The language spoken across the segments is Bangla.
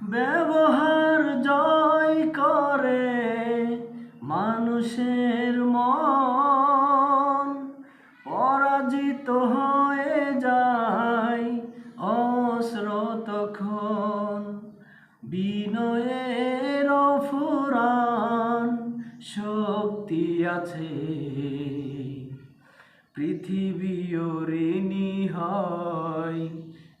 ব্যবহার জয় করে মানুষের মন। পরাজিত হয়ে যায় অস্রোতক্ষণ বিনয়ের ফুরান শক্তি আছে। পৃথিবী ঋণী হয়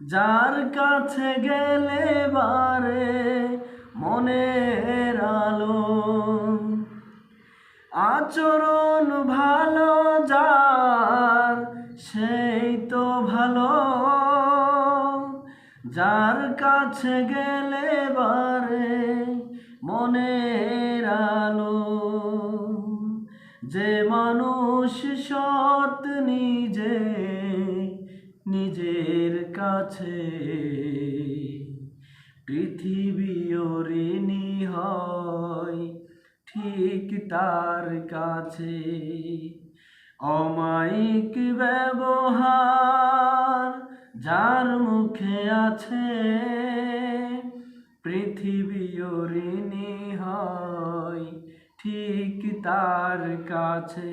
যার কাছে গেলে বারে মনের আলো। আচরণ ভালো, যার সেই তো ভালো। যার কাছে গেলে বারে মনের আলো। যে মানুষ সৎ নিজে নিজের কাছে। পৃথিবী ঋণী হয় ঠিক তার কাছে। অমায়িক ব্যবহার যার মুখে আছে। পৃথিবী ঋণী হয় ঠিক তার কাছে।